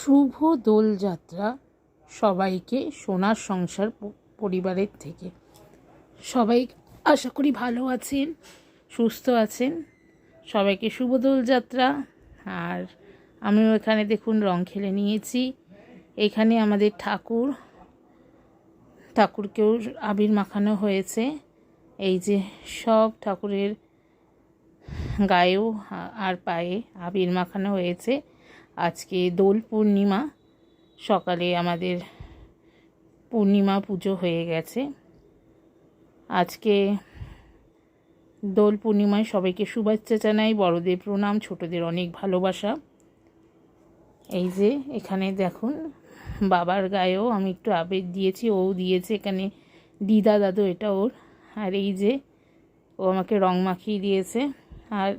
শুভ দোলযাত্রা সবাইকে সোনার সংসার পরিবারের থেকে। সবাই আশা করি ভালো আছেন, সুস্থ আছেন। সবাইকে শুভ দোলযাত্রা। আর আমিও এখানে দেখুন রং খেলে নিয়েছি। এখানে আমাদের ঠাকুর, ঠাকুরকেও আবির মাখানো হয়েছে। এই যে সব ঠাকুরের গায়েও আর পায়ে আবির মাখানো হয়েছে। আজকে দোল পূর্ণিমা। সকালে আমাদের পূর্ণিমা পুজো হয়ে গেছে। আজকে দোল পূর্ণিমায় সবাইকে শুভেচ্ছা জানাই, বড়দের প্রণাম, ছোটদের অনেক ভালোবাসা। এই যে এখানে দেখুন, বাবার গায়েও আমি একটু আবেগ দিয়েছি, ও দিয়েছে এখানে, দিদা দাদু, এটা ওর। আর এই যে ও আমাকে রং মাখিয়ে দিয়েছে। আর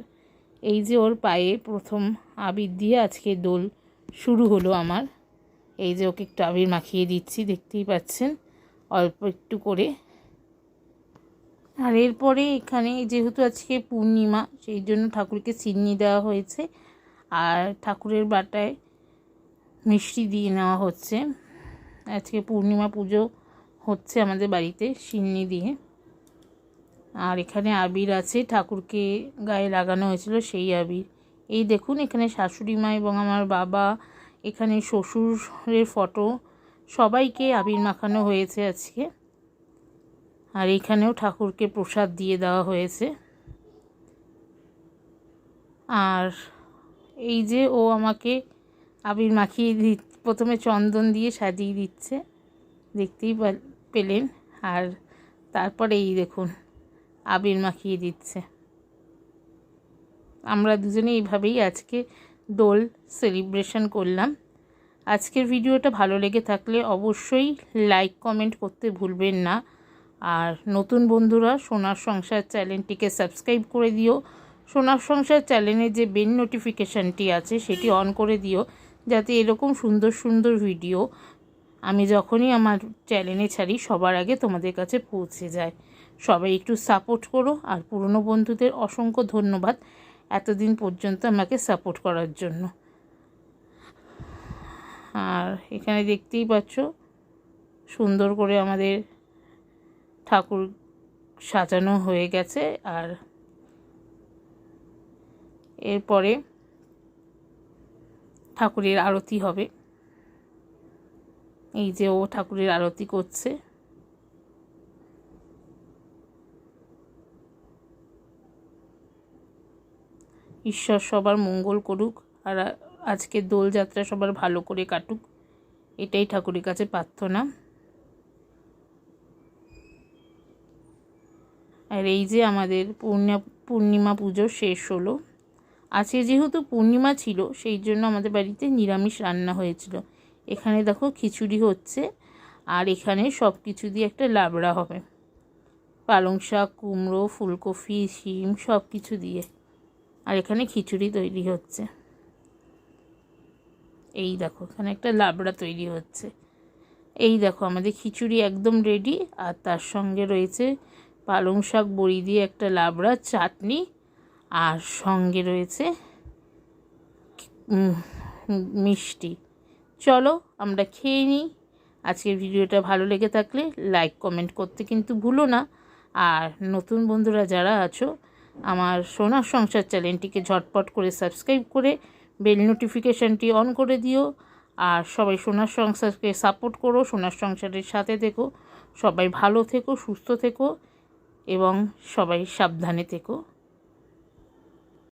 এই যে ওর পায়ে প্রথম আবির দিয়ে আজকে দোল শুরু হলো আমার। এই যে ওকে একটু আবির মাখিয়ে দিচ্ছি, দেখতেই পাচ্ছেন। অল্প একটু করে। আর এরপরে এখানে যেহেতু আজকে পূর্ণিমা, সেই জন্য ঠাকুরকে চিন্নি দেওয়া হয়েছে। আর ঠাকুরের বাটায় মিষ্টি দিয়ে নেওয়া হচ্ছে। আজকে পূর্ণিমা পুজো হচ্ছে আমাদের বাড়িতে, সিন্নি দিয়ে। আর এখানে আবির আছে, ঠাকুরকে গায়ে লাগানো হয়েছিল সেই আবির। এই দেখুন, এখানে শাশুড়ি মা এবং আমার বাবা, এখানে শ্বশুরের ফটো, সবাইকে আবির মাখানো হয়েছে আজকে। আর এখানেও ঠাকুরকে প্রসাদ দিয়ে দেওয়া হয়েছে। আর এই যে ও আমাকে আবির মাখিয়ে দি প্রথমে চন্দন দিয়ে সাজিয়ে দিচ্ছে, দেখতেই পেলেন। আর তারপরে এই দেখুন আবির মাখিয়ে দিচ্ছে। আমরা দুজনে এইভাবেই আজকে দোল সেলিব্রেশন করলাম। আজকের ভিডিওটা ভালো লেগে থাকলে অবশ্যই লাইক কমেন্ট করতে ভুলবেন না। আর নতুন বন্ধুরা সোনার সংসার চ্যানেলটিকে সাবস্ক্রাইব করে দিও। সোনার সংসার চ্যানেলে যে বেল নোটিফিকেশানটি আছে সেটি অন করে দিও। যাতে এরকম সুন্দর সুন্দর ভিডিও আমি যখনই আমার চ্যানেলে ছাড়ি, সবার আগে তোমাদের কাছে পৌঁছে যায়। সবাই একটু সাপোর্ট করো, আর পুরনো বন্ধুদের অসংখ্য ধন্যবাদ এতদিন পর্যন্ত আমাকে সাপোর্ট করার জন্য। আর এখানে দেখতেই পাচ্ছ, সুন্দর করে আমাদের ঠাকুর সাজানো হয়ে গেছে। আর এরপরে ঠাকুরের আরতি হবে। এই যে ও ঠাকুরের আরতি করছে। ঈশ্বর সবার মঙ্গল করুক আর আজকে দোলযাত্রা সবার ভালো করে কাটুক, এটাই ঠাকুরের কাছে প্রার্থনা। আর এই যে আমাদের পূর্ণিমা পূর্ণিমা পুজো শেষ হলো। আজকে যেহেতু পূর্ণিমা ছিল, সেই জন্য আমাদের বাড়িতে নিরামিষ রান্না হয়েছিল। এখানে দেখো খিচুড়ি হচ্ছে, আর এখানে সব কিছু দিয়ে একটা লাবড়া হবে। পালং শাক, কুমড়ো, ফুলকপি, শিম সব কিছু দিয়ে। আর এখানে খিচুড়ি তৈরি হচ্ছে। এই দেখো, এখানে একটা লাবড়া তৈরি হচ্ছে। এই দেখো, আমাদের খিচুড়ি একদম রেডি আর তার সঙ্গে রয়েছে পালং শাক, বড়ি দিয়ে একটা লাবড়া চাটনি, আর সঙ্গে রয়েছে মিষ্টি। চলো আমরা খেয়ে নিই। আজকের ভিডিওটা ভালো লেগে থাকলে লাইক কমেন্ট করতে কিন্তু ভুলো না। আর নতুন বন্ধুরা যারা আছো, আমার সোনার সংসার চ্যানেলটিকে ঝটপট করে সাবস্ক্রাইব করে বেল নোটিফিকেশানটি অন করে দিও। আর সবাই সোনার সংসারকে সাপোর্ট করো সোনার সংসারের সাথে থেকো। সবাই ভালো থেকো, সুস্থ থেকো এবং সবাই সাবধানে থেকো।